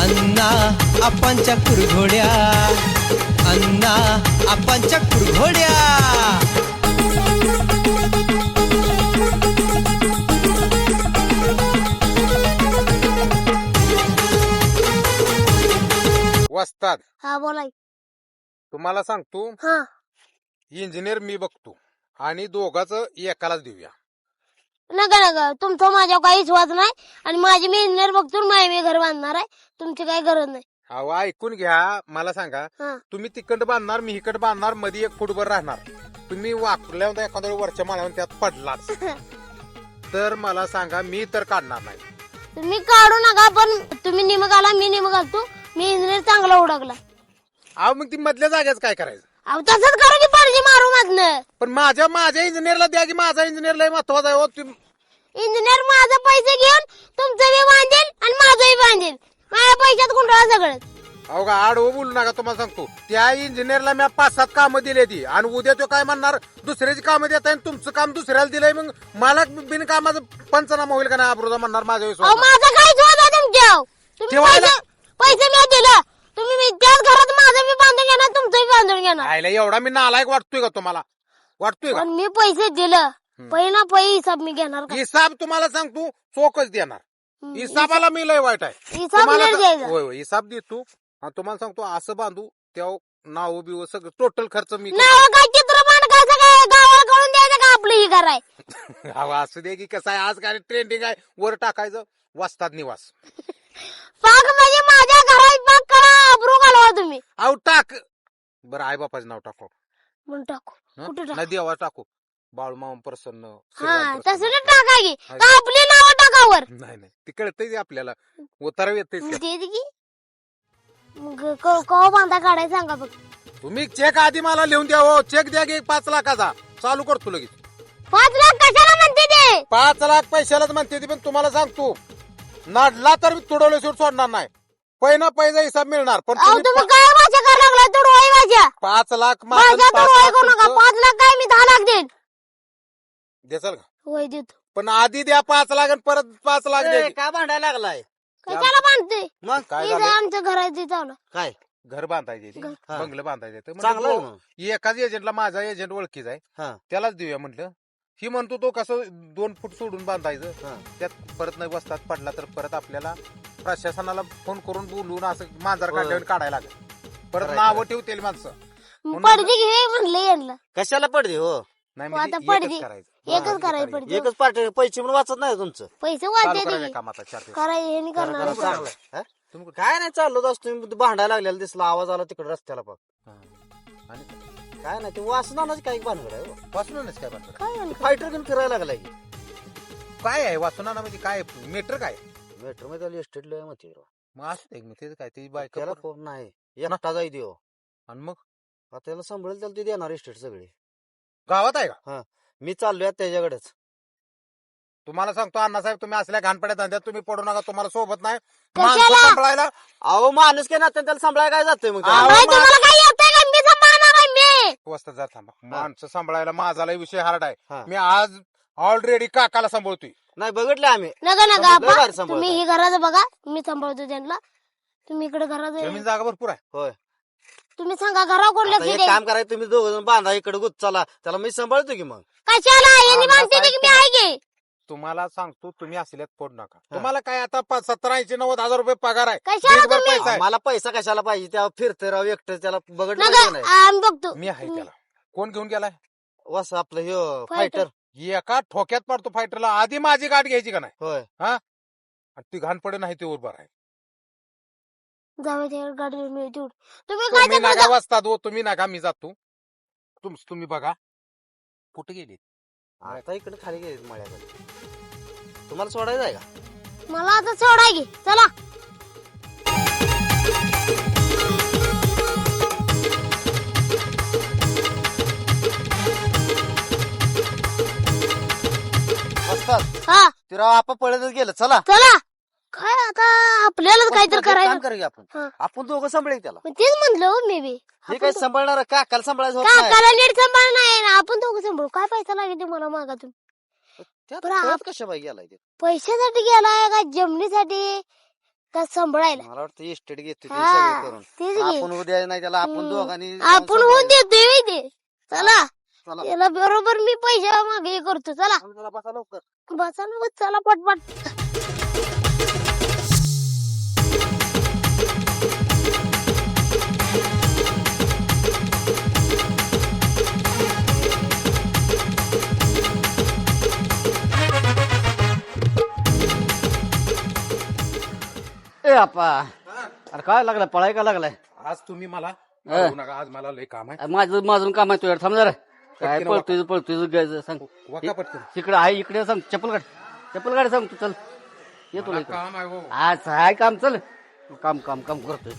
अण्णा आपांच्या कुरघोड्या. अण्णा आपांच्या कुरघोड्या. वस्ताद. हा बोला की. तुम्हाला सांगतो हा. इंजिनियर मी बघतो. आणि दोघाच एकालाच देऊया. नका नका. तुमचा माझ्यावर काही विश्वास नाही आणि माझी मी इंजिनियर बघतो माझी मी घर बांधणार आहे. तुमची काही गरज नाही. अहो ऐकून घ्या. मला सांगा हा. तुम्ही तिकड बांधणार मी इकड बांधणार मध्ये एक फुटभर राहणार. तुम्ही वाकल्या होत्या एखाद्या वरच्या माळ्यावर त्यात पडलाच तर मला सांगा मी तर काढणार नाही. तुम्ही काढू नका पण तुम्ही निम घाला मी निम घालतो. मी इंजिनियर चांगला उडकला. अहो मग ती मधल्या जागेच काय करायचं? अहो तसंच करू की पडली मारू मधनं पण माझ्या माझ्या इंजिनियरला द्या की माझा इंजिनियर लय महत्त्वाचा आहे हो. तुम- इंजिनियर माझं पैसे घेऊन तुमचं बी बांधेल आणि माझंही बांधेल माझ्या पैशात गुंडाळा सगळं. अहो का आड हो बोलू नका तुम्हाला सांगतो. त्या इंजिनियरला मी पाच सात कामं दिली ती. आणि उद्या तो काय म्हणणार? दुसऱ्याची कामं देत आणि तुमचं काम दुसऱ्याला दिलंय मग मला बिनकामाचं पंचनामा होईल का नाही अब्रोदा म्हणणार माझ्या अहो विश्वास माझं काहीच होत आहे तुमच्या ठेवायला- पैसे मी दिलं. तुम्ही मी त्याच घरात माझं बी बांधून घेणार तुमचंही बांधून घेणार. आयला एवढा मी नालायक वाटतोय का तुम्हाला? वाटतोय का? पण मी पैसे दिलं पहिला पै हिसाब मी घेणार का? हिसाब तुम्हाला सांगतो चोकच देणार. हिसाबाला मी लय वाईट आहे. हिसाब तुम्हाला नीट सा- द्यायचा. होय होय हिसाब देतो. आणि तुम्हाला सांगतो असं बांधू त्या नाव बिव सगळं टोटल खर्च मी नाव काय चित्र मांडकायचं काय गावाला कळून द्यायचं का आपलं ही घर आहे? अहो, असू दे की कसं आहे आज काय ट्रेंडिंग आहे वर टाकायचं वाचतात निवास. पाक म्हणजे माझ्या घरात पाक अब्रू घालवा तुम्ही. अहो टाक. बरं आई बापाचं नाव टाकू. म्हणून टाकू. हं? कुठं टाकू? नाही देवा टाकू. बाळूमामा प्रसन्न हा श्रीराम तसं प्रसन्न. नाही टाका की. हा. का आपली नाव टाकावर नाही नाही. ते कळतंय आपल्याला. उतारा येतेच ते की. मग क- कवा बांधा काढायचं सांगा बघ तुम्ही चेक आधी मला लिहून द्या हो. चेक द्या की पाच लाखाचा. चालू करतो लगेच. पाच लाख कशाला म्हणते ते? पाच लाख पैशालाच म्हणते ती पण तुम्हाला सांगतो. नाडला तर मी तुडवलं सोड सोडणार नाही. पहिला पैसा हिसाब मिळणार पण अहो तुम्ही तुम्ही पा- काय भाषा करायला लागलाय तो डोळे माझ्या. पाच लाख माझ्या पाच लाख करू नका तुमचं. पाच लाख काय मी दहा लाख देईन. देसाल का? होय देतो. पण आधी द्या पाच लाख आणि परत पाच लाख द्या. काय भांडायला लागलाय? कशाला बांधते? मग? काय इथं झालं? आमच्या घरात चावलं काय? घर बांधायचे. हा. बंगलं बांधायचे. चांगलं आहे मग. तो एकाच एजंटला माझा एजंट ओळखीचा आहे. हा. त्यालाच देऊया म्हटलं ही म्हणतो तो कसं दोन फूट सोडून बांधायचं हा. त्यात परत नाही बसतात पडला तर परत आपल्याला प्रशासनाला फोन करून बोलवून असं मांजर. काढल्यावर काढायला लागेल परत नावं. ठेवतील माणसं म्हणून पडते घे म्हणलं यांना कशाला पडते हो नाही हो, म्हणजे आता. एकच करायचं एकच हा, करायला. पडते एकच पार्टी पैसे पण वाचत नाही तुमचं पैसे चालू वाढते करायचं कामाचा चार दिवस. कराय हे नाही करणार. चांगलं. हा? तुम्ही? काय नाही चाललो असतो तुम्ही भांडायला लागलेला दिसला आवाज आला तिकडे रस्त्याला बघ हा. आणि काय नाही ते वासनानाच काही भानगड आहे हो. वाचूनच काय बांधलं? काय म्हणतो? फायटर घेऊन फिरायला लागलाय काय आहे वाचुनाना म्हणजे काय मीटर काय मेट्रो मध्ये त्याला एस्टेट लय मग मग असू दे मग ते काय त्याची बायका त्याला. फोन नाही एकटा जाई देव आणि मग आता त्याला सांभाळेल त्याला ते देणार एस्टेट सगळी गावात आहे का मी चाललोय त्याच्याकडेच तुम्हाला सांगतो अण्णासाहेब तुम्ही असल्या घाणपड्या धंद्यात तुम्ही पडू नका तुम्हाला सोबत नाही? माणसं सांभाळायला अहो माणूस काय ना त्याला सांभाळायला काय जातोय मग त्याला? तुम्हाला काय वस्तात जा थांबा. माणसं सांभाळायला माझाला विषय हार्ड हा. आहे मी आज ऑलरेडी काकाला सांभाळतोय. नाही बघितलं आम्ही. नका नका आप्पा. तुम्ही ही घराचं बघा मी सांभाळतो त्यांना. तुम्ही इकडे घरात जमीन जागा भरपूर आहे. होय. तुम्ही सांगा घरा कोण आता लक्ष एक द्या काम करायचं तुम्ही दोघ जण बांधा इकडे गुत चला. त्याला मी सांभाळतो की मग. कशाला? यांनी की मी आहे की? तुम्हाला सांगतो तुम्ही असल्यात पडू नका. तुम्हाला काय आता पाच- सत्तर ऐंशी नव्वद हजार रुपये पगार आहे. कशाला ढीगभर तुम्ही- पैसा आहे. मला पैसा कशाला पाहिजे? त्या फिरते राव एकटं त्याला बघत नका नाही. आम्ही बघतो. मी आहे त्याला. कोण घेऊन गेलाय? वस आपलं हे. फायटर एका ठोक्यात पडतो फायटरला आधी माझी गाठ घ्यायची का नाही? होय. आणि ती घाण पडे नाही ते उभं आहे जाऊ दे तुम्ही काय जा- वाजता दो तुम्ही नका मी जातो. तुम तुम्ही बघा. कुठे गेली आता इकडे खाली गेले मळ्याकडे. तुम्हाला सोडायचं आहे का? मला आता सोडाय की चला. तुरा आप पळतच गेलं. चला. चला. काय आता आपल्याला काहीतरी करायचं करूया आपण. आपण दोघं सांभाळू त्याला. तेच म्हणलं हो, मे बी. हे काय सांभाळणार? का काल सांभाळायचं काकाला नाही. आपण दोघं सांभाळू. काय पैसा लागेल तुम्हाला मागातून? त्यात बरं, पळत आप- कशा बाई गेलाय ते? पैशासाठी गेलाय का? जमिनीसाठी? का सांभाळायला? मला वाटतं इस्टेट घेतो हा, करून. तेच घे. आपण उद्या नाही त्याला आपण हम्म. दोघांनी आपण होऊन देतोय ते चला. चला. त्याला बरोबर मी पैसे मागे करतो. चला. चला बसा लवकर. बसा ना मग चला पटपट. ए आपा. अरे काय लागलाय पळाय का लागलाय आज तुम्ही मला नका. आज मला लय काम आहे. माझं माझं काम आहे तुझ्या थांब जरा. काय पटकन पळतोय पळतोय ग- सांग. वका पटकन. तिकडे आहे इकडे सांग. चप्पल काढ. चप्पल काढ सांग तू. चल. ये तुला मला इकडे काम आहे हो. आज आहे काम. चल. काम काम काम करतोय.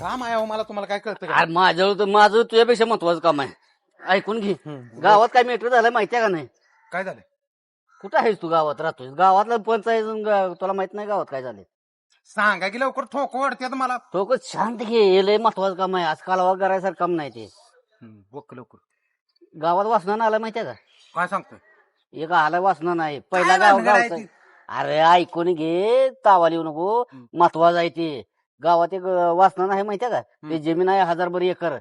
काम आहे हो. मला तुम्हाला काय कळतं का? अरे माझं तर माझं तुझ्यापेक्षा महत्वाचं काम आहे. ऐकून घे. गावात काय मेट्रो झालं माहितीये का नाही? काय झालं कुठं आहेस तू गावात? राहतोय गावातलं पंचायत ग- तुला माहीत नाही गावात काय झाले सांगा की लवकर ठोक वाढते मला. तो शांत घे हे लय महत्वाचं काम आहे. आज कालवा करायसारखं काम नाही ते. बघ लवकर. गावात वासना आला माहितीये का? काय सांगतोय? एक आला वाचणार नाही पहिला काय गाव भानगड आहे गावचं ती? अरे ऐकून घे तावाला येऊ नको. हम्म. महत्वाचं आहे ते. गावात एक वाचणार नाही माहितीये का? ते जमीन आहे हजार बर एकर.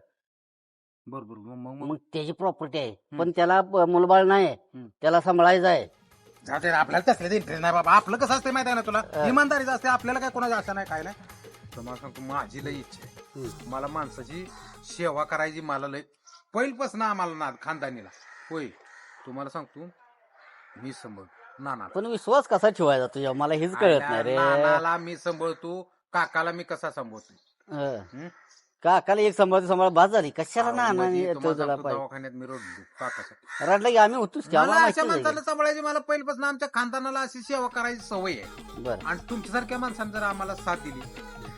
बरोबर मग मग मग? त्याची प्रॉपर्टी आहे. पण त्याला मुलबाळ नाही. त्याला सांभाळायचं आहे. जाते आपल्याला तसले इंटरेस्ट नाही बाबा? आपलं कसं असते माहिती आहे ना तुला? इमानदारीच असते आपल्याला काय कोणाचं असं नाही काय नाही? तुम्हाला सांगतो माझी लई इच्छा आहे. मला माणसाची सेवा करायची मला लय पहिल्यापासून आम्हाला ना खानदानीला. होय तुम्हाला सांगतो मी संभळ नाना पण विश्वास कसा ठेवायचा तुझ्या? मला हेच कळत नाही रे. नानाला मी सांभाळतो काकाला मी कसा सांभाळतो हं. काकाला एक सांभाळ सांभाळ बाद झाली? कशाला ना म्हणजे तुम्हाला तुझ्याला सांगतो, पाहिजे दवाखान्यात मी रडलं की आम्ही होतोच की मला आम्हाला अशा माहिती आहे माणसाला सांभाळायची मला पहिल्यापासून आमच्या खानदानाला अशी सेवा करायची सवय आहे. बरं. आणि तुमच्यासारख्या माणसाने जर आम्हाला साथ दिली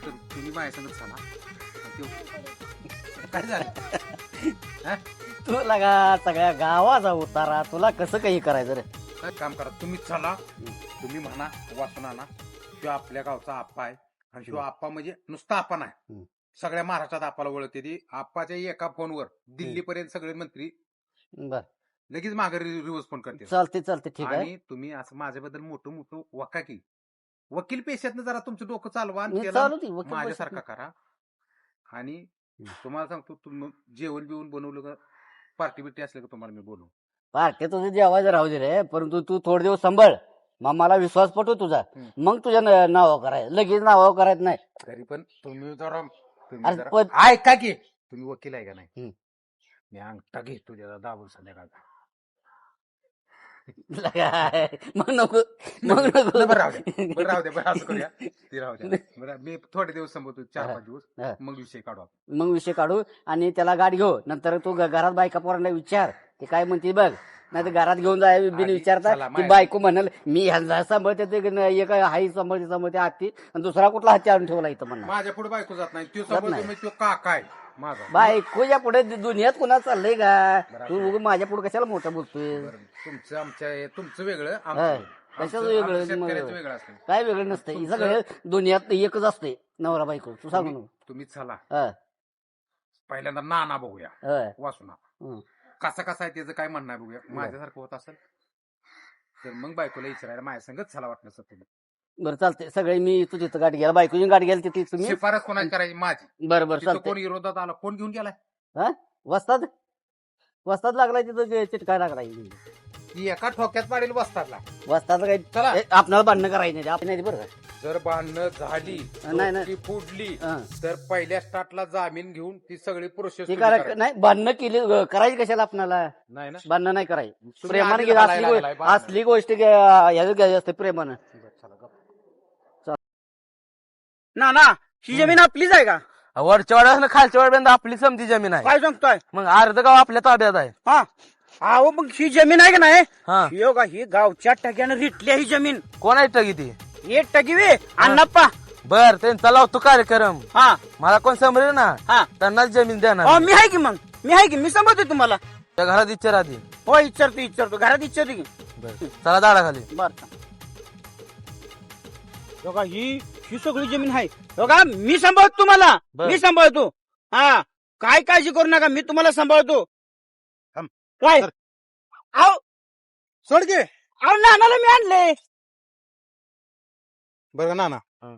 तर तुम्ही माझ्या संगत सांगा आणि ते- काय झालं? तुला का सगळ्या गावाचा उतारा तुला कसं काही करायचं रे? काय काम करा तुम्ही चला तुम्ही म्हणा वाचून आणा शिव आपल्या गावचा आप्पा आहे. आणि शिव आप्पा म्हणजे नुसता आप्पा नाही हम्म. सगळ्या महाराष्ट्रात आप्पाला ओळखते ती. आप्पाच्या एका फोनवर दिल्लीपर्यंत सगळे मंत्री बर. लगेच माघारी रिव्हर्स फोन करते चालते चालते ठीक आहे. आणि तुम्ही असं माझ्याबद्दल मोठं मोठं वकाकी. वकील पेशातनं जरा तुमचं डोकं चालवा आणि मी त्याला चालू दे वकील माझ्यासारखा करा. आणि तुम्हाला सांगतो तुम जेवण बिवण बनवलं का पार्टी बिर्टी असलं का तुम्हाला मी बोलू पार्ट्या तुझे जेवायचं राहू दे रे परंतु तू थोडे दिवस सांभाळ. मग मला विश्वास पटव तुझा. हम्म. मग तुझ्या नाव करायचं लगेच नाव करायचं नाही. तरी पण तुम्ही जरा तुम्ही अरे जरा पण- ऐका की तुम्ही वकील आहे का नाही. मी अंगठा घेतो त्याचा दाबून संध्याकाळचा मग नको मग नको. बरं राहू दे बरं राहू दे बरं असं करूया. ते राहू द्या. बरं मी थोडे दिवस संपवतो चार पाच हा. दिवस मग विषय काढू आपण. मग विषय काढू आणि त्याला गाडी घेऊ. नंतर तू घ- घरात बायका पोरांना विचार. ते काय म्हणते बघ. नाही तर घरात घेऊन जाय बिन विचारता. चला, माय- बायको म्हणाल मी ह्यांना सांभाळते ते न- एक हाई सांभाळते सांभाळते हाती आणि दुसरा कुठला हाती आणून ठेवला इथं म्हणणार माझ्या पुढे बायको जात नाही. तो जात नाही. तो काका आहे माझा. बायकोच्या पुढे दुनियात कुणा चाललंय का? तू उगा माझ्या पुढे कशाला मोठं बोलतोय? बरं, तुमचं आमच्या हे- तुमचं वेगळं हा. कशाचं आमचं- वेगळं? आमचं शेतकऱ्याचं मग- वेगळं असतं काय वेगळं नसतं तुमचं- सगळे दुनियात एकच असते नवरा बायको. तू सांग तुम्ही- तुम्ही चला. ना पहिल्यांदा नाना बघूया. हं. वासुना. हं. कसा कसा आहे त्याचं काय म्हणणं आहे बघूया माझ्यासारखं होत असेल तर मग बायकोला विचारायला माझ्या संगत चला वाटलं असं तुम्ही. बरं चालते सगळे मी तू तिथं गाडी घ्यायला बायकोची गाडी घ्यायला तिथे तुम्ही. शिफारस कोणाची करायची? माझी. बरं बरं तिथं चालते कोण विरोधात आला? कोण घेऊन गेलाय? वस्ताद? वस्ताद लागलाय तिथं चिटकाय लागलाय. एका ठोक्यात पाडेल बसतातला वस्ताद काय चला. ए, आपणाला भांडणं करायचं नाही आपण नाही बरं का? जर भांडणं झाली नाही, नाही. ती फुडली हं. तर पहिल्या स्टार्टला जामीन घेऊन ती सगळी प्रोसेस ती करा. नाही भांडणं केली अ, करायची कशाला आपणाला? नाही ना. भांडणं नाही करायची. प्रेमाने आधी घालायला असली गो- लागलाय भांडणं. असली गोष्ट घ्यायची असते प्रेमानं. ना ना ही जमीन आपलीच आहे का? वरच्या वाड्यापासून खालच्या वाड्यापर्यंत आपली समती जमीन आहे. काय सांगतोय मग अर्ध गाव आपल्या ताब्यात आहे. हा. अहो मग ही जमीन आहे का नाही? हा. ही हो का ही गावच्या टक्यानं रिटली ही जमीन. कोण आहे टगी ती? एक टकी वे अण्णाप्पा. बर त्यांचा लावतो कार्यक्रम. हा. मला कोण समजेल ना? हा. त्यांनाच जमीन अहो देणार मी आहे की मग? मी आहे की? मी सांभाळतोय तुम्हाला. त्या घरात इच्छा राहते. हो विचारतो विचारतो घरात विचारतो की? चला दाडा खाली बर. बघा ही ही सगळी जमीन आहे. बघा मी सांभाळतो तुम्हाला. बर. मी सांभाळतो. हा. काय काळजी करू नका मी तुम्हाला सांभाळतो. काय? सोड नानाला मी आणले. बरं ना ना हं.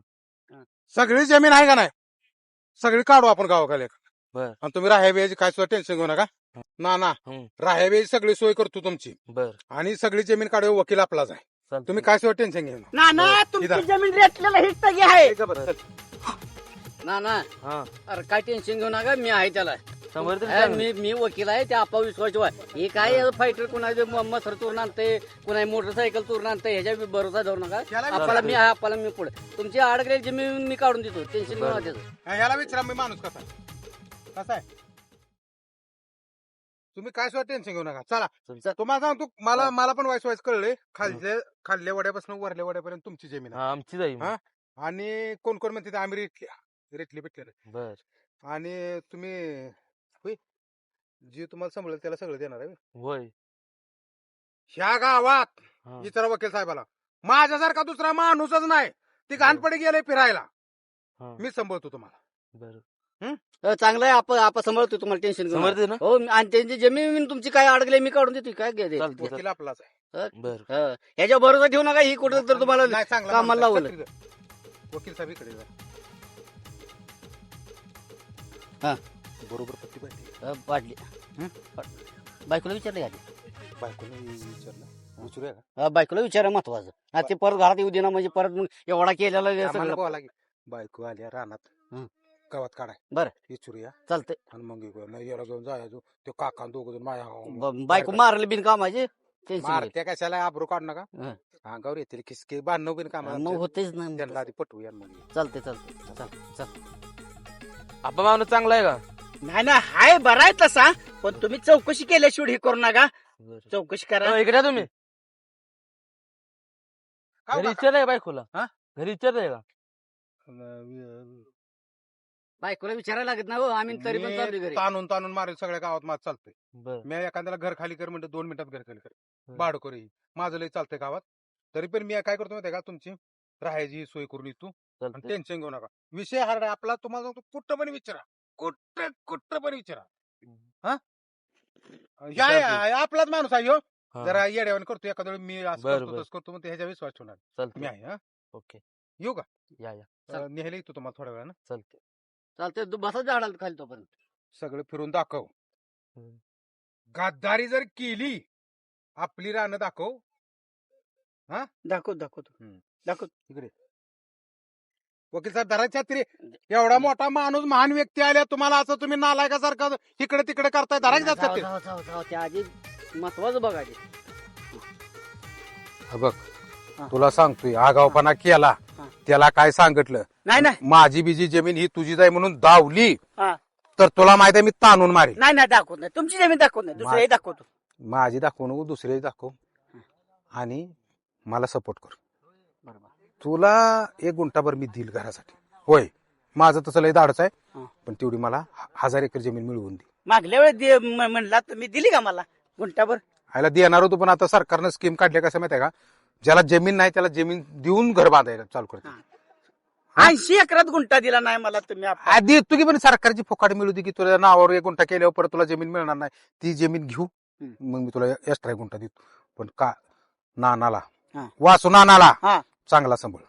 सगळी जमीन आहे का नाही? सगळी काढू आपण गावाखाली बर. आणि तुम्ही राहाय बिहायची काय सुद्धा टेन्शन घेऊ नका. ना ना हं. राहाय बिहायची सगळी सोय करतो तुमची. बर. आणि सगळी जमीन काढू वकील आपलाच आहे. तुम्ही काय सुद्धा टेन्शन घेऊ नका. नाना. तुमची जमीन रेटलेला हिट आहे. ना ना. हा. अरे काय टेन्शन घेऊ नका मी आहे त्याला. अरे, मी मी वकील आहे त्या आपा विश्वास हे काय फायटर कुणाचे मसर चोरून आणते कुणा मोटरसायकल चोरून आणते ह्याच्या बी भरोसा धरू नका. त्याला आपल्याला मी आहे आपल्याला मी पुढे. तुमची अडकलेली जमीन मी काढून देतो. टेन्शन घेऊ नका त्याचं. हा, ह्याला विचारा मी माणूस कसा आहे. कसा आहे? तुम्ही काय सुद्धा टेन्शन घेऊ नका. चला. तुमचं तुम्हाला सांगतो मला मला पण वाईस वाईस कळले खालच्या खाल्ल्या वड्यापासून वरल्या वड्यापर्यंत तुमची जमीन आहे. हा आमची जाईल हा? आणि कोण कोण म्हणते ते आम्ही रेटली भेटले बर आणि तुम्ही होय जे तुम्हाला सांभाळेल त्याला सगळं देणार आहे होय ह्या गावात हा. विचारा वकील साहेबाला माझ्यासारखा दुसरा माणूसच नाही ती घाणपडी गेले फिरायला हा. मी सांभाळतो तुम्हाला बर अ, चांगलं आहे आपण आपण सांभाळतो तुम्हाला टेन्शन ना हो आणि त्यांची जमीन तुमची काय अडकले मी काढून देतो काय घे-. दे. वकील आपलाच आहे बर हं. ह्याच्या भरोसा ठेवू नका ही कुठं तर तुम्हाला नाही, चांगला कामाला आहे. लावलं. वकील साहेब इकडे जा. हा. बरोबर पत्ती पाहिजे अ, हं? बायकोला विचारले का बायकोने विचारलं. विचारूया का? अ, बायकोला विचारा महत्वाचं. हा ते परत घरात येऊ दे ना म्हणजे परत मग एवढा केलेला हे आम्हाला सगळं. बोला की बायको आल्या रानात. हं. गावात काढाय. बरं. विचारूया. चालतंय. आणि मग इकडं नाही याला घेऊन जायचो ते काका दोघ जण माझ्या ब- बायको मारले बिन कामाचे? टेन्शन मारत्या कशाला? आबरू काढू नका. हं. अंगावर येतील किसके बांधणं बिन काम मग होतेच ना. त्यांना आधी पटवूया मग चालते चालते चाल चाल. आपला माणूस चांगला आहे का? नाही ना हाय बरा आहे तसा. पण तुम्ही चौकशी केल्याशिवाय हे करू नका. चौकशी करा. हो, इकडे या तुम्ही. का घरी काका? विचारलंय बायकोला? हा? घरी विचारलंय का? बायकोला विचारायला लागत ना हो आम्ही तरी पण चालू मी घरी. ताणून ताणून मारेल सगळ्या गावात माझं चालतंय. बर. मी एखाद्याला घर खाली कर म्हणतो दोन मिनिटात घर खाली कर. हं. भाडं करू ही. माझं लय चालतंय गावात. तरी पण मी काय करतो माहितीये का तुमची राहायची सोय करून येतो. चालतंय. टेन्शन घेऊ नका. विषय हार्ड आहे आपला तुम्हाला सांगतो कुठं पण विचारा. कुठं कुठं पण विचारा. हा. या- या- या आपलाच माणूस आहे ह्यो. हा. जरा येड्यावान करतो. एखाद्या वेळी मी असं बरं, करतो बरं. तसं करतो मग ह्याच्या विश्वास ठेवणार मी चालतंय. आहे हा? ओके. येऊ का? या या. न्यायला येतो तुम्हाला थोड्या वेळानं. चालतंय. चालते बसा झाडाला खाली तोपर्यंत. सगळं फिरून दाखव. हं. गद्दारी जर केली आपली रानं दाखव. दाखवतो हम्म. दाखवतो इकडे. वकील साहेब धराच्या तरी एवढा मोठा माणूस महान व्यक्ती आल्या तुम्हाला असं तुम्ही नालायकासारखं इकडे तिकडे करताय धरायच्या जाऊ, जाऊ, जाऊ, जाऊ. त्या आधी महत्वाचं बघ हा. तुला सांगतोय आगावपणा केला हा. त्याला काय सांगितलं? नाही नाही. माझी बिजी जमीन ही तुझीच आहे म्हणून दावली. हा. तर तुला माहीत आहे मी ताणून मारी नाही नाही दाखवत नाही. तुमची जमीन दाखवत नाही. दुसऱ्याही दाखवतो. माझी दाखवू नको दुसरे दाखव. आणि मला सपोर्ट कर. तुला एक गुंठाभर मी देईल घरासाठी. होय माझं तसं लय धाडच आहे. पण तेवढी मला हजार एकर जमीन मिळवून दे. मागल्या वेळेस म्हणला तर मी दिली का मला गुंटाभर ह्याला देणार होतो पण आता सरकारनं स्कीम काढली कसं माहिती आहे का? ज्याला जमीन नाही त्याला जमीन देऊन घर बांधायला चालू करते. ऐंशी एकरात गुंटा दिला नाही मला तुम्ही आप- आधी तू की पण सरकारची फुकाट मिळू दे की तुला नावावर एक गुंठा केल्यावर परत तुला जमीन मिळणार नाही. ती जमीन घेऊ हम्म. मग मी तुला एक्स्ट्रा एक गुंठा देतो. पण का नानाला हा. वासू नानाला हा. चांगला सांभाळ.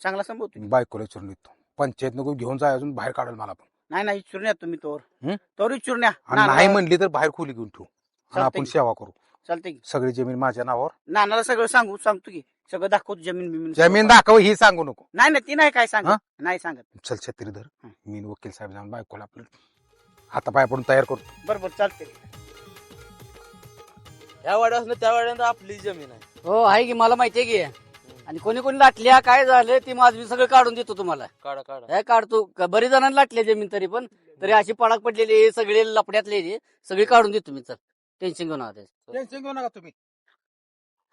चांगला संभवतो बायकोला विचारून येतो पंचायत नको घेऊन जाय अजून बाहेर काढेल मला पण नाही नाही विचारून या तुम्ही तोवर. हं? तोवर विचारून या आणि नाही म्हणली तर बाहेर खोली घेऊन ठेवू. आणि आपण. सेवा करू. चालतंय की. सगळी जमीन माझ्या नावावर. नानाला सगळं सांगू सांगतो की. सगळं दाखवतो जमीन बिमीन जमीन दाखव ही सांगू नको. नाही नाही ती नाही काय हा? सांगत नाही सांगत. चल छत्री धर. हं. मी वकील साहेब जाऊन बायकोला आपलं हातापाय पडून तयार करतो. बरोबर चालते या वाड्यापासून त्या वाड्यात आपली जमीन आहे. हो आहे की. मला माहितीये की. आणि कोणी कोणी लाटल्या काय झालं ती माझ मी सगळं काढून देतो तुम्हाला. काढा काढा. हे काढतो. क- बरेच जणांना लाटले जमीन तरी पण तरी अशी पडाक पडलेली सगळे लपड्यातले हे सगळे काढून देतो मी चल. टेन्शन घेऊ नका त्याचं. टेन्शन घेऊ नका तुम्ही.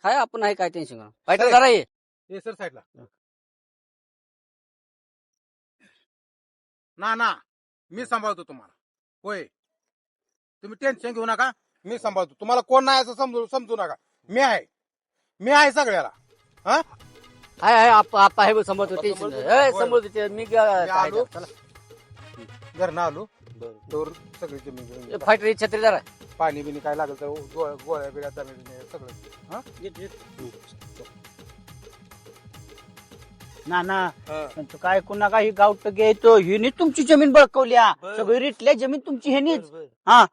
हाय आपण आहे काय टेन्शन घेऊ? नका फायटर करा हे हे सर साईडला ना ना मी सांभाळतो तुम्हाला. होय. तुम्ही टेन्शन घेऊ नका मी सांभाळतो. तुम्हाला कोण नाही असं समजू समजू नका. मी आहे. मी आहे सगळ्याला. हा? हाय हाय आप्पा आप्पा हे समोर टेन्शन समोर मी मी काय आलो. चला घरनं आलो. दोर सगळी जमीन घेऊन गेलो. फायटर जरा पाणी बिनी काय लागलं तर गो- गोळ्या बिळ्या जमीन सगळं. हा? ना ना. हा. पण तू काय ऐकू नका ही गावट घेतो हिने तुमची जमीन बळकवल्या सगळी रिटल्या जमीन तुमची ह्यानीच. हा.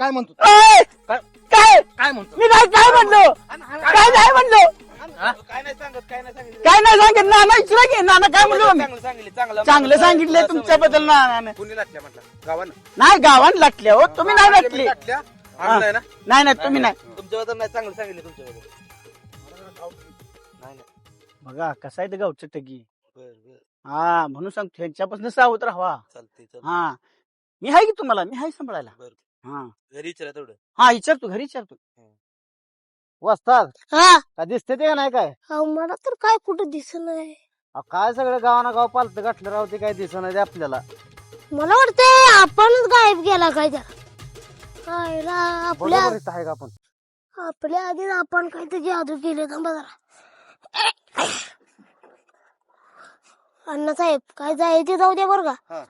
काय म्हणतो? ए! काय? काय? काय म्हणतो? मी नाही काय म्हणलो? काय नाही म्हणलो? काय नाही सांगत काय नाही सांगितलं. काय नाही सांगितलं? नाना इचरा नाना काय म्हणलो चांगलं सांगितलं चांगलं चांगलं. सांगितलंय तुमच्याबद्दल ना कुणी लाटल्या म्हटलं? गावानं? नाही गावान लाटल्या हो. तुम्ही नाही लाटली. लाटल्या? आणलंय ना? नाही नाही तुम्ही नाही. तुमच्याबद्दल नाही चांगलं सांगितलं तुमच्याबद्दल नाही नाही. बघा कसा आहे ते गावचं टगी. बर बर. हा म्हणून सांगतो ह्यांच्यापासून सावध राहा हा. मी आहे की तुम्हाला? मी आहे सांभाळायला. बर. हा. घरी विचारा तेवढं. हा विचारतो घरी विचारतो. वस्तात हा. का दिसते ते का नाही काय? अहो, मला तर काय कुठं दिसत नाही अहो, काय सगळं गावाना गाव पालत गाठलं राव ते काय दिसणार ते आपल्याला. मला वाटतंय आपणच गायब गेला काय त्याला आईला आपल्या बरोबर इथं आहे का आपण? आपल्या आधी आपण काहीतरी जादू केले थांबा जरा अण्णासाहेब काय जायचे जाऊ द्या बरं हा.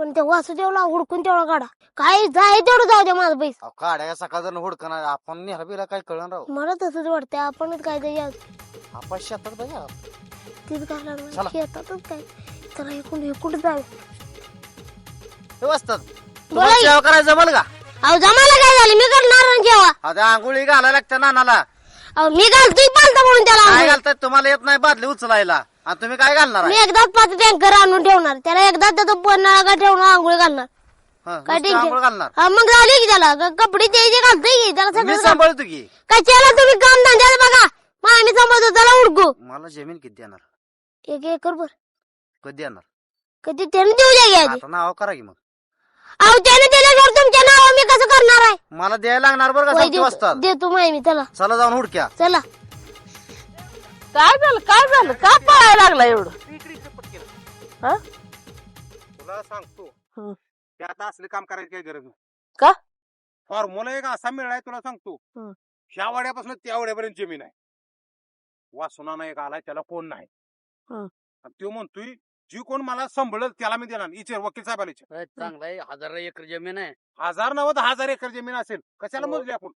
पण त्या वासुदेवला हुडकून तेवढा काढा. काय जाय तेवढं जाऊ द्या माझं पैसे. अहो, काड्या सकाळ जण हुडकणार आपण निघा बिला काय कळणार राव मला तसंच वाटतंय. आपणच काहीतरी जादू आपण शेतात बघा तीच काय लागणार? चला. शेतातच काय? चला इकडून इकडून जाऊ. हे वस्तात बोला तुम्हाला. सेवा जमल का? अहो जमाला काय झालं? मी करणार ना जेव्हा आता आंघोळी घालायला लागत्या नानाला. अहो मी घालतोय पालता म्हणून त्याला काय. घालताय? तुम्हाला येत नाही बादली उचलायला. आणि तुम्ही काय घालणार मी आहे? एकदाच पाच टँकर आणून ठेवणार. त्याला एकदाच त्याचा पन्नाळा का ठेवणार आंघोळ घालणार. हं, काय नुसतं आंघोळ टेन्शन घालणार. हा मग झाली की त्याला. क- कपडे द्यायचे घालतोय की? त्याला मी सगळं सांभाळतो की. त्याला तुम्ही काम धंद्याला बघा? मग आम्ही समजतो त्याला उडकू. मला जमीन किती देणार? एक एकर बर कधी देणार? कधी त्याने देऊ द्या आता नाव करा की मग. अहो त्याने दिल्याशिवाय तुमच्या नावावर मी कसं करणार आहे? मला द्यायला लागणार बरं का वय देतो मी त्याला चला जाऊन हुडक्या. चला. काय झालं काय झालं का पळायला लागला एवढं हा? तुला सांगतो हं. ते आता असले काम करायची काही गरज नाही का? फॉर्म्युला एक असा मिळालाय तुला सांगतो हं. ह्या वाड्यापासून त्या वाड्यापर्यंत जमीन आहे वासुनाना एक आलाय त्याला कोण नाही हं. आणि तो म्हणतोय जी कोण मला संभळल त्याला मी देणार इचेर वकील साहेबाला विचार. चांगला आहे हजार एकर जमीन आहे हजार नव्वद हजार एकर जमीन असेल कशाला हो. मोजली आपण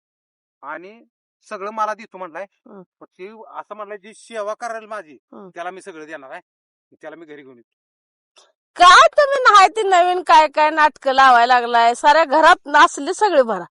आणि सगळं मला देतो म्हणलाय. हं. पण ते असं म्हणलंय जी सेवा करायला माझी हं. त्याला मी सगळं देणार आहे. त्याला मी घरी घेऊन येतो. काय तुम्ही नाही ते नवीन काय काय नाटक लावायला लागलाय? साऱ्या घरात नाचली सगळे भरा.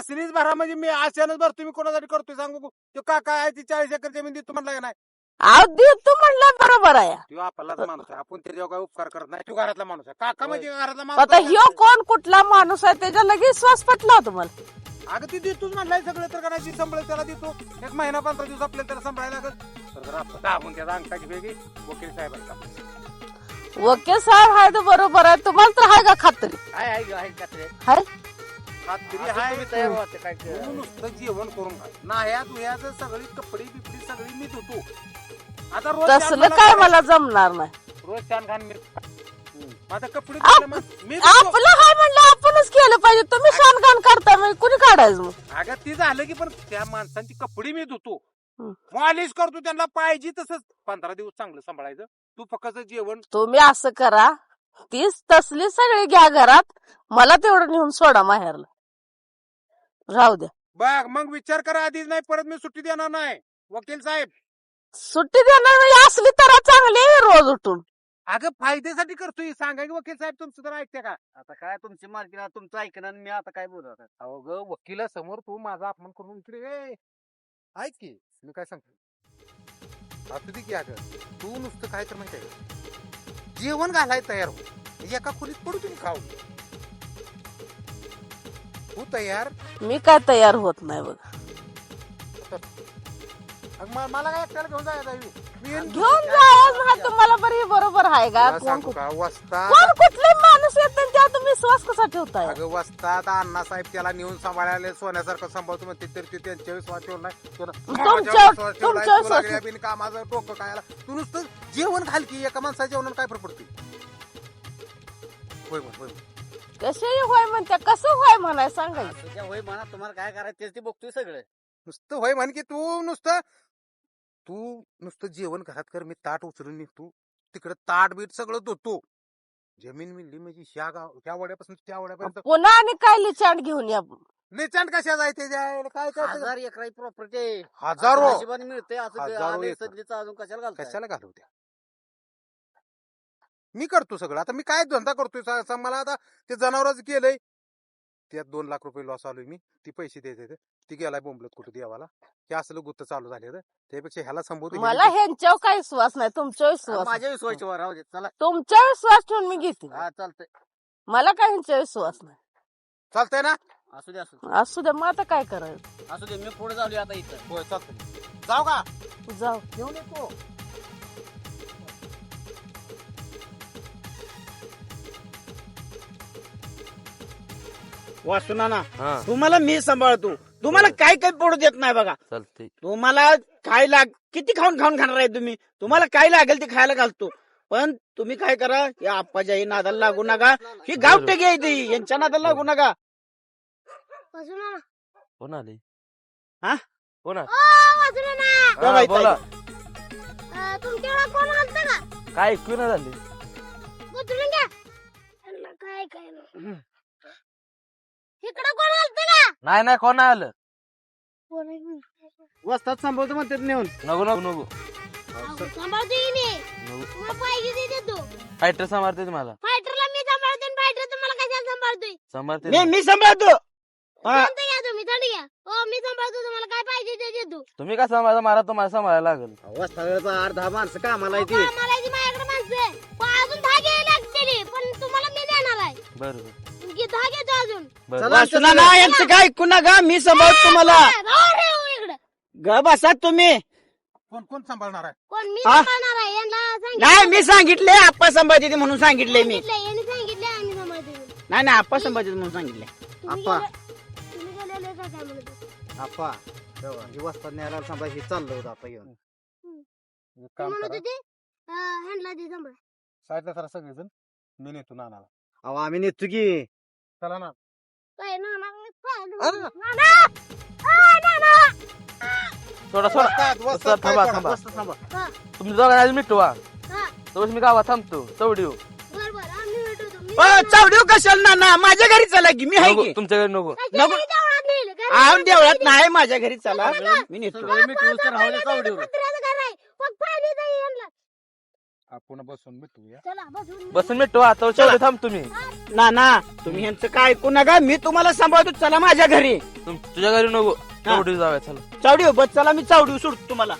सिरीज भरा म्हणजे मी आशानच भरतो मी कोणासाठी करतोय सांगू तो काका आहे ती चाळीस एकर जमीन देतो म्हणला का नाही? अहो देतो म्हणलं बरोबर आहे. तो आपलाच माणूस आहे. आपण त्याच्यावर काय उपकार करत नाही. तो घरातला माणूस आहे. काका म्हणजे घरातला आता माणूस ह्यो कोण कुठला माणूस आहे? त्याच्या लगेच श्वास पटला हो तुम्हाला अगं ती देतोच म्हणलाय सगळं तर करायची संभळ त्याला देतो. एक महिना पंधरा दिवस आपल्याला त्याला संभळायला लागत तर जर आपण दाबून त्याचा अंगठाची वेगळी वकील साहेबांचा. वकील साहेब आहे तर बरोबर आहे. तुम्हाला तर आहे का खात्री? आहे आहे आहे. हाय? खात्री तुम्ही तयार काय ते. तू नुसतं जेवण करून खा. नाह्या दुह्याचं सगळी कपडे बिपडी सगळी मी धुतो. आता रोज तसलं काय. मला जमणार नाही. रोज छान खान मी आता कपडे धुतले मग मी धुतो. आपलं हाय म्हणलं आपणच केलं पाहिजे. तुम्ही शानकान काढता कुणी काढायचं मग? अगं ते झालं की पण त्या माणसांची कपडे मी धुतो. हं. मॉलिश करतो त्यांना पाहिजे तसंच. पंधरा दिवस चांगलं सांभाळायचं. तू फक्त जेवण तुम्ही असं करा. तीच तसली सगळी घ्या घरात. मला तेवढं नेऊन सोडा माहेरला. राहू द्या. बघ मग विचार करा आधीच नाही परत मी सुट्टी देणार नाही. वकील साहेब. सुट्टी देणार म्हणजे असली तर चांगली आहे रोज उठून. अगं फायद्यासाठी करतोय सांगा की वकील साहेब तुमचं तर ऐकते का? आता काय तुमची मालकी ना तुमचं ऐकणार आणि मी आता काय बोलू आता? अहो ग वकिलासमोर तू माझा अपमान करून इकडे ये. ऐक की मी काय सांगतो? असू दे की अगं तू नुसतं काय तर माहिती आहे का? जेवण घालाय तयार हो. एका खोलीत पडू तुम्ही खाऊ. तू तयार? मी काय तयार होत नाही बघ. अग म- मला काय एकट्याला घेऊन जायचं आहे? घेऊन जायच नाही तुम्हाला बरी बरोबर आहे का? तुला कोण सांगू कुठ- का? वस्ता कोण कुठले माणूस येत नाही तुम्ही विश्वास कसा ठेवताय? अगं वस्तात अण्णासाहेब त्याला नेऊन सांभाळायला सोन्यासारखं सांभाळतो म्हणते तर ते त्यांच्या विश्वास तुमच्या- माझ्यावर ठेवलाय. तुमच्या तू विश्वास- लागल्या बिनकामाचं डोकं खायला. तू नुसतं जेवण घाल की एका माणसाच्या जेवणाला काय फरक पडतोय? होय होय, होय. कसे होय म्हणत्या कसं होय म्हणाय ज्या होय म्हणा तुम्हाला काय करायचं तेच ते बघतोय सगळं. नुसतं होय म्हण की तू नुसतं तू नुसतं जेवण घरात कर मी ताट उचलून निघतो तिकडे ताट बीट सगळं धुतो. जमीन मिळली म्हणजे ह्या गाव ह्या वड्यापासून त्या वड्यापर्यंत पुन्हा आणि काय लिचांड घेऊन या लेचांड कशा जायचे जायला काय काय हजार एकराची प्रॉपर्टी हजारो. मिळते असं हजारो एकर. अजून कशाला घालताय? कशाला घालू द्या मी करतो सगळं. आता मी काय धंदा करतोय सा- सा- मला आता ते जनावरच गेलंय. त्यात दोन लाख रुपये लॉस आलोय मी ती पैसे देते ती गेलाय बोंबलत कुठे देवाला? हे असलं गुत्त चालू झाले त्यापेक्षा ह्याला संबोधित मला ह्यांच्यावर काही विश्वास नाही तुमच्यावर विश्वास. माझ्या विश्वासाची वर राहू दे चला. तुमच्यावर विश्वास ठेवून मी घेते. हा चालतंय. मला काय ह्यांच्यावर विश्वास नाही. चालतंय ना? असू दे असू दे. असू द्या मग आता काय करायचं? असू दे मी पुढे झालोय आता इथं. होय चालतंय. जाऊ का? जाऊ. घेऊन येतो वासुना ना हा. तुम्हाला मी सांभाळतो. तुम्हाला काय काय पडू देत नाही बघा. तुम्हाला काय लाग किती खाऊन खाऊन खाणार आहे तुम्ही? तुम्हाला काय लागेल ते खायला घालतो. पण तुम्ही काय करा या आप्पाच्या ही नादाला लागू नका. ही गावटे घ्या ती यांच्या नादाला लागू नका. ना कोण आले? हा? कोण आले? ओ वासू ना बघा हा, इथं. बोला. तुमच्याकडे कोण आलतं का? काय ऐकू ना झाले उचलून घ्या. यांना काय काय नाही. इकडं कोण आलतं का नाही नाही कोण नाही आलं? वस्तात सांभाळतो म्हणतात नेऊन. नको नको नको. सांभाळतो पाहिजे ते देतो. फायटर सांभाळते तुम्हाला. फायटरला मी सांभाळतो फायटर तुम्हाला कशाला सांभाळतोय? सांभाळते मी सांभाळतो. हा. शांत घ्या तुम्ही? थंड घ्या. हो मी सांभाळतो. तुम्हाला काय पाहिजे ते देतो. तुम्ही काय सांभाळता? मला तुम्हाला सांभाळायला लागेल. वस्ताद अर्धा माणसं कामाला येते इथे माझ्याकडे माणसं. अजून दहा घ्यायला लागतील. पण तुम्हाला मी देणार आहे. बरं. दहा घेतो अजून. बरं. चला. वासुना ना यांचं काय ऐकू नका. मी सांभाळतो तुम्हाला. राहू रे हो इकडं. ग बसा तुम्ही. कोण कोण सांभाळणार आहे? कोण मी हा? सांभाळणार आहे. यांना सांगितलं. नाही मी सांगितले. आप्पा संभाजी म्हणून सांगितले मी. यांनी सांगितलं आम्ही सांभाळतो नाही नाही आप्पा संभाजी म्हणून सांगितले. तुम्ही आप्पा. गेले- तुम्ही गेलेले का काय म्हणत होते? आप्पा तेव्हा ही वस्ताद न्यायला सांभाळ हे चाललं होतं आता घेऊन एक ते काम म्हणत करा. होते अं, ह्यांना दे सांभाळ. साईडला जरा सगळेजण मी नेतो नानाला. अहो आम्ही नेतो की. चला ना काय मी. अरे. आ. सोडा सोडा थांबा, थांबा. वस्ताद, थांबा. हा, तुम्ही दोघांना आज मिटवा हा. मी गावात थांबतो बरं, बरं, आम्ही. मी. चावडीव कशाला ना ना माझ्या घरी चला की मी आहे नको की तुमच्या घरी नको नको. मी देवळात नेलं? आम देवळात. नाही माझ्या घरी चला मी नेतो सगळे मिटून तर राहू दे चावडीवर कुत्र्याचं घर आहे. मग पाणी जाई यांना. आपण बसून भेटूया चला, बसून आता चौडी थांब तुम्ही. ना ना तुम्ही यांचं काय ऐकू नका मी तुम्हाला सांभाळतो चला माझ्या घरी. तुम- तुझ्या घरी नको चौडी जाऊया चला. चावडीव बस चला मी चावडीव सोडतो तुम्हाला.